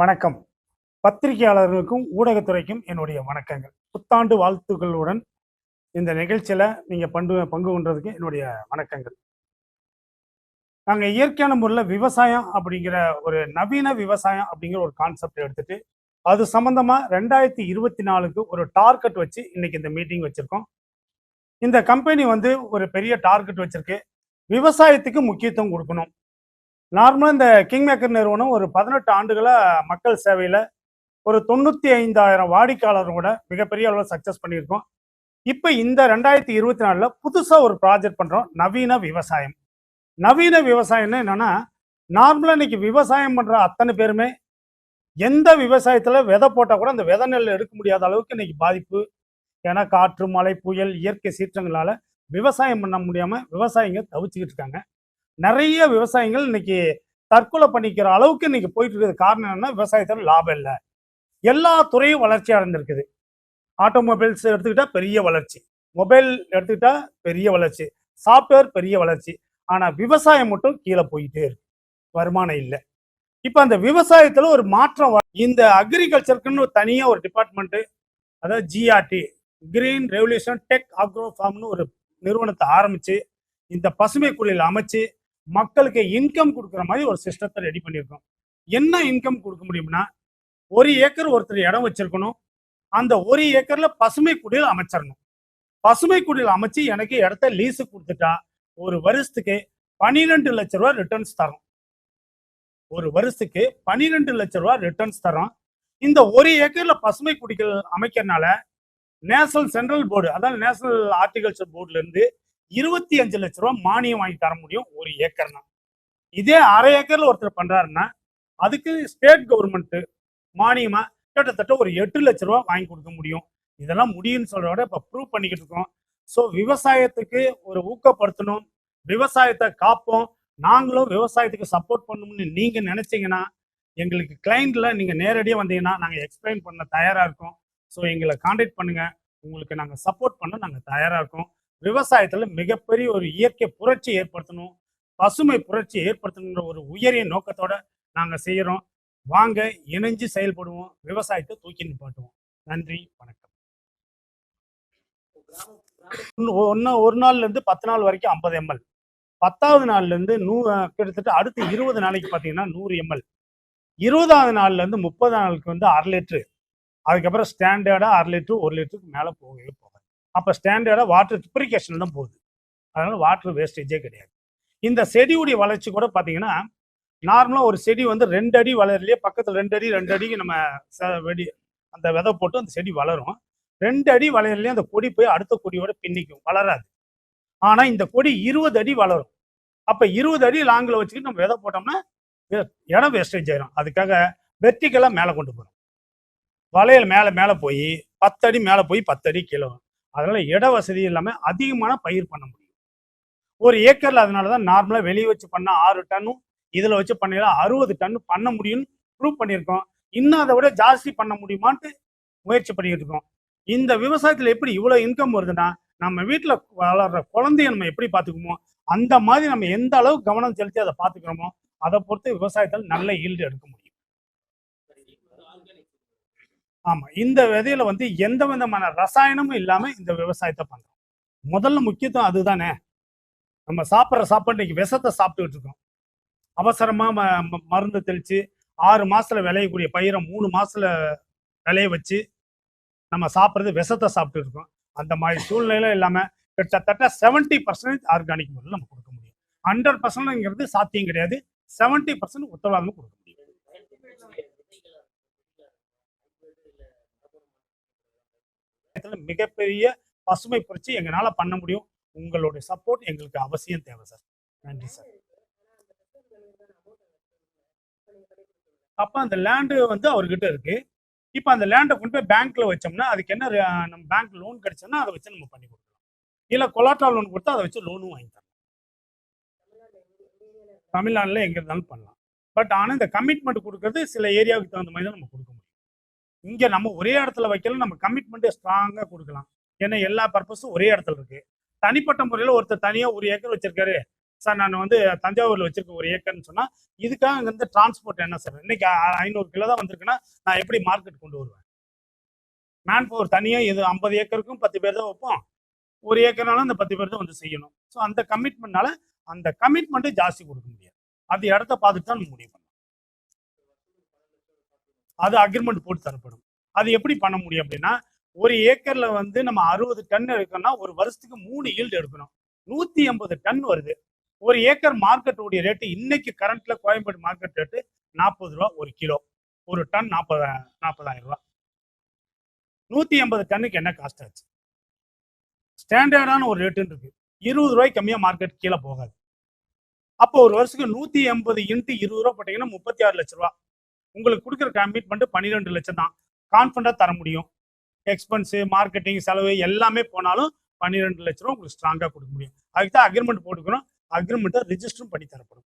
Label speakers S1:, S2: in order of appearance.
S1: வணக்கம். பத்திரிகையாளர்களுக்கும் ஊடகத்துறைக்கும் என்னுடைய வணக்கங்கள். புத்தாண்டு வாழ்த்துக்களுடன் இந்த நிகழ்ச்சியில் நீங்கள் பண்டு பங்கு கொண்டதுக்கு என்னுடைய வணக்கங்கள். நாங்கள் இயற்கையான முறையில் விவசாயம் அப்படிங்கிற ஒரு நவீன விவசாயம் அப்படிங்கிற ஒரு கான்செப்ட் எடுத்துட்டு அது சம்மந்தமாக ரெண்டாயிரத்தி இருபத்தி நாலுக்கு ஒரு டார்கெட் வச்சு இன்னைக்கு இந்த மீட்டிங் வச்சுருக்கோம். இந்த கம்பெனி வந்து ஒரு பெரிய டார்கெட் வச்சுருக்கு. விவசாயத்துக்கு முக்கியத்துவம் கொடுக்கணும். நார்மலாக இந்த கிங் மேக்கர் நிறுவனம் ஒரு பதினெட்டு ஆண்டுகளாக மக்கள் சேவையில் ஒரு தொண்ணூற்றி ஐந்தாயிரம் வாடிக்கையாளரோட மிகப்பெரிய அளவில் சக்ஸஸ் பண்ணியிருக்கோம். இப்போ இந்த ரெண்டாயிரத்தி இருபத்தி நாலில் புதுசாக ஒரு ப்ராஜெக்ட் பண்ணுறோம் நவீன விவசாயம். நவீன விவசாயம்னா என்னென்னா நார்மலாக இன்னைக்கு விவசாயம் பண்ணுற அத்தனை பேருமே எந்த விவசாயத்தில் விதை போட்டால் கூட அந்த விதை நெல் எடுக்க முடியாத அளவுக்கு இன்னைக்கு பாதிப்பு. ஏன்னா காற்று மழை புயல் இயற்கை சீற்றங்களால் விவசாயம் பண்ண முடியாமல் விவசாயிங்க தவிச்சுக்கிட்டு இருக்காங்க. நிறைய விவசாயிகள் இன்னைக்கு தற்கொலை பண்ணிக்கிற அளவுக்கு இன்னைக்கு போயிட்டு இருக்கிறது காரணம் என்னன்னா விவசாயத்தில் லாபம் இல்லை. எல்லா துறையும் வளர்ச்சி அடைந்திருக்குது ஆட்டோமொபைல்ஸ் எடுத்துக்கிட்டா பெரிய வளர்ச்சி. மொபைல் எடுத்துக்கிட்டா பெரிய வளர்ச்சி. சாஃப்ட்வேர் பெரிய வளர்ச்சி. ஆனால் விவசாயம் மட்டும் கீழே போயிட்டே இருக்கு. வருமானம் இல்லை. இப்போ அந்த விவசாயத்தில் ஒரு மாற்றம் இந்த அக்ரிகல்ச்சருக்குன்னு ஒரு ஒரு டிபார்ட்மெண்ட்டு அதாவது GRT green revolution tech agro ஃபார்ம்னு ஒரு நிறுவனத்தை ஆரம்பித்து இந்த பசுமை குழியில் அமைச்சு மக்களுக்கு இன்கம் கொடுக்குற மாதிரி ஒரு சிஸ்டத்தை ரெடி பண்ணியிருக்கோம். என்ன இன்கம் கொடுக்க முடியும்னா ஒரு ஏக்கர் ஒருத்தர் இடம் வச்சிருக்கணும். அந்த ஒரு ஏக்கர்ல பசுமை குடியில் அமைச்சிடணும் பசுமை குடியில் அமைச்சு எனக்கு இடத்த லீஸு கொடுத்துட்டா ஒரு வருஷத்துக்கு பன்னிரெண்டு லட்ச ரூபா ரிட்டர்ன்ஸ் தரும் ஒரு வருஷத்துக்கு பன்னிரெண்டு லட்ச ரூபா ரிட்டர்ன்ஸ் தரோம் இந்த ஒரு ஏக்கர்ல பசுமை குடிகள் அமைக்கிறனால நேஷனல் சென்ட்ரல் போர்டு அதாவது நேஷனல் ஆர்டிகல்ச்சர் போர்டுல இருந்து இருபத்தி அஞ்சு லட்ச ரூபா மானியம் வாங்கி தர முடியும் ஒரு ஏக்கர்னா. இதே அரை ஏக்கர்ல ஒருத்தர் பண்றாருன்னா அதுக்கு ஸ்டேட் கவர்மெண்ட் மானியமா கிட்டத்தட்ட ஒரு எட்டு லட்ச ரூபா வாங்கி கொடுக்க முடியும். இதெல்லாம் முடியும்னு சொல்றத விட இப்போ ப்ரூவ் பண்ணிக்கிட்டு இருக்கோம். ஸோ விவசாயத்துக்கு ஒரு ஊக்கப்படுத்தணும் விவசாயத்தை காப்போம் நாங்களும் விவசாயத்துக்கு சப்போர்ட் பண்ணணும்னு நீங்க நினைச்சீங்கன்னா எங்களுக்கு கிளைண்ட்ல நீங்க நேரடியாக வந்தீங்கன்னா நாங்கள் எக்ஸ்பிளைன் பண்ண தயாரா இருக்கோம். ஸோ எங்களை காண்டாக்ட் பண்ணுங்க. உங்களுக்கு நாங்கள் சப்போர்ட் பண்ண நாங்கள் தயாரா இருக்கோம். விவசாயத்துல மிகப்பெரிய ஒரு இயற்கை புரட்சி ஏற்படுத்தணும் பசுமை புரட்சி ஏற்படுத்தணுன்ற ஒரு உயரிய நோக்கத்தோட நாங்க செய்யறோம். வாங்க இணைஞ்சு செயல்படுவோம். விவசாயத்தை தூக்கி நிப்பாட்டுவோம். நன்றி வணக்கம். ஒன்னு ஒரு நாள்ல இருந்து பத்து நாள் வரைக்கும் ஐம்பது எம்எல். பத்தாவது நாள்ல இருந்து நூ கிட்டத்தட்ட அடுத்து இருபது நாளைக்கு பார்த்தீங்கன்னா நூறு எம்எல். இருபதாவது நாள்ல இருந்து முப்பது நாளுக்கு வந்து அரை லிட்டரு. அதுக்கப்புறம் ஸ்டாண்டர்டா அரை லிட்டரு ஒரு லிட்டருக்கு மேலே போகவே போகாது. அப்போ ஸ்டாண்டர்டாக வாட்டர் ட்ரிப்ரிகேஷன் தான் போகுது. அதனால் வாட்டர் வேஸ்டேஜே கிடையாது. இந்த செடியுடைய வளர்ச்சி கூட பார்த்தீங்கன்னா நார்மலாக ஒரு செடி வந்து ரெண்டு அடி வளரலையே பக்கத்தில் ரெண்டு அடி ரெண்டு அடிக்கு நம்ம வெடி அந்த விதை போட்டு அந்த செடி வளரும். ரெண்டு அடி வளரலையே அந்த கொடி போய் அடுத்த கொடியோட பின்னிக்கும். வளராது. ஆனால் இந்த கொடி இருபது அடி வளரும். அப்போ இருபது அடி லாங்கில் வச்சுக்கிட்டு நம்ம விதை போட்டோம்னா இடம் வேஸ்டேஜ் ஆயிரும். அதுக்காக வெர்டிக்கலாக மேலே கொண்டு போகிறோம் வளையல் மேலே மேலே போய் பத்தடி மேலே போய் பத்தடி கீழே வரும். அதனால இட வசதி இல்லாமல் அதிகமான பயிர் பண்ண முடியும். ஒரு ஏக்கர்ல அதனால தான் நார்மலாக வெளியே வச்சு பண்ண ஆறு டன்னும் இதில் வச்சு பண்ணையில அறுபது டன் பண்ண முடியும்னு ப்ரூவ் பண்ணியிருக்கோம். இன்னும் அதை விட ஜாஸ்தி பண்ண முடியுமான்ட்டு முயற்சி பண்ணிட்டு இருக்கோம். இந்த விவசாயத்தில் எப்படி இவ்வளோ இன்கம் வருதுன்னா நம்ம வீட்டில் வளர்ற குழந்தைய நம்ம எப்படி பார்த்துக்குமோ அந்த மாதிரி நம்ம எந்த அளவுக்கு கவனம் செலுத்தி அதை பார்த்துக்கிறோமோ அதை பொறுத்து விவசாயத்தில் நல்ல ஈல்டு எடுக்க முடியும். ஆமா இந்த விதையில வந்து எந்த விதமான ரசாயனமும் இல்லாம இந்த விவசாயத்தை பண்றோம். முதல்ல முக்கியத்துவம் அதுதானே. நம்ம சாப்பிட்ற சாப்பாடு இன்னைக்கு விஷத்தை சாப்பிட்டுக்கிட்டு இருக்கோம். அவசரமா மருந்து தெளிச்சு ஆறு மாசத்துல விளையக்கூடிய பயிரை மூணு மாசத்துல விளைய வச்சு நம்ம சாப்பிட்றது விஷத்தை சாப்பிட்டு இருக்கோம். அந்த மாதிரி சூழ்நிலையில இல்லாம கிட்டத்தட்ட செவன்டி பர்சன்டேஜ் ஆர்கானிக் முறையில் நம்ம கொடுக்க முடியும். ஹண்ட்ரட் பர்சன்ட்ங்கிறது சாத்தியம் கிடையாது. செவன்டி பர்சன்ட் உத்தரவாதமும் கொடுக்க முடியும். இதுல மிகப்பெரிய பசுமை புரட்சி எங்களால பண்ண முடியும். உங்களுடைய சப்போர்ட் எங்களுக்கு அவசியம் தேவை சார் நன்றி சார் அப்ப அந்த லேண்டு வந்து அவர்கிட்ட இருக்கு. இப்போ அந்த லேண்டை கொண்டு போய் பேங்க்ல வச்சோம்னா அதுக்கு என்ன நம்ம பேங்க் லோன் கிடைச்சோம்னா அதை வச்சு நம்ம பண்ணி கொடுக்கலாம். இல்ல கொலாட்ரா லோன் கொடுத்தா அதை வச்சு லோனும் வாங்கி தரலாம். தமிழ்நாடுல எங்க இருந்தாலும் பண்ணலாம். பட் ஆனா இந்த கமிட்மெண்ட் கொடுக்கறது சில ஏரியாவுக்கு தகுந்த மாதிரி தான் நம்ம கொடுக்க இங்க நம்ம ஒரே இடத்துல வைக்கலாம் நம்ம கமிட்மெண்ட்டே ஸ்ட்ராங்கா கொடுக்கலாம். ஏன்னா எல்லா பர்பஸும் ஒரே இடத்துல இருக்கு. தனிப்பட்ட முறையில் ஒருத்தர் தனியா ஒரு ஏக்கர் வச்சிருக்காரு. சார் நான் வந்து தஞ்சாவூர்ல வச்சிருக்க ஒரு ஏக்கர்னு சொன்னா இதுக்காக இங்க இருந்து டிரான்ஸ்போர்ட் என்ன சார்? இன்னைக்கு ஐநூறு கிலோ தான் வந்திருக்குன்னா நான் எப்படி மார்க்கெட் கொண்டு வருவேன்? மேன் பவர் தனியா இது ஐம்பது ஏக்கருக்கும் பத்து பேர் தான் வைப்போம். ஒரு ஏக்கர்னாலும் அந்த பத்து பேர் தான் வந்து செய்யணும். ஸோ அந்த கமிட்மெண்ட்னால அந்த கமிட்மெண்ட்டை ஜாஸ்தி கொடுக்க முடியாது. அது இடத்த பார்த்துட்டு தான் முடியும். அது அக்ரிமெண்ட் போட்டு தரப்படும். அது எப்படி பண்ண முடியும் அப்படின்னா ஒரு ஏக்கர்ல வந்து நம்ம அறுபது டன் எடுக்கணும்னா ஒரு வருஷத்துக்கு மூணு ஈல்டு எடுக்கணும். நூத்தி எண்பது டன் வருது. ஒரு ஏக்கர் மார்க்கெட்டுடைய ரேட்டு இன்னைக்கு கரண்ட்ல கோயம்பேடு மார்க்கெட் ரேட்டு நாற்பது ரூபா ஒரு கிலோ. ஒரு டன் நாற்பது நாற்பதாயிரம் ரூபா. நூத்தி எண்பது டன்னுக்கு என்ன காஸ்ட் ஆச்சு? ஸ்டாண்டர்டான ஒரு ரேட்டுன்னு இருக்கு. இருபது ரூபாய்க்கு கம்மியா மார்க்கெட் கீழே போகாது. அப்போ ஒரு வருஷத்துக்கு நூத்தி எண்பது இன்ட்டு இருபது ரூபா போட்டீங்கன்னா முப்பத்தி ஆறு லட்ச ரூபா. உங்களுக்கு கொடுக்குற கமிட்மெண்ட் பன்னிரெண்டு லட்சம் தான் கான்ஃபிடண்டா தர முடியும். எக்ஸ்பென்ஸு மார்க்கெட்டிங் செலவு எல்லாமே போனாலும் பன்னிரெண்டு லட்ச ரூபா உங்களுக்கு ஸ்ட்ராங்காக கொடுக்க முடியும். அதுக்கு தான் அக்ரிமெண்ட் போட்டுக்கணும் அக்ரிமெண்ட்டை ரிஜிஸ்டரும் பண்ணி தரப்படும்.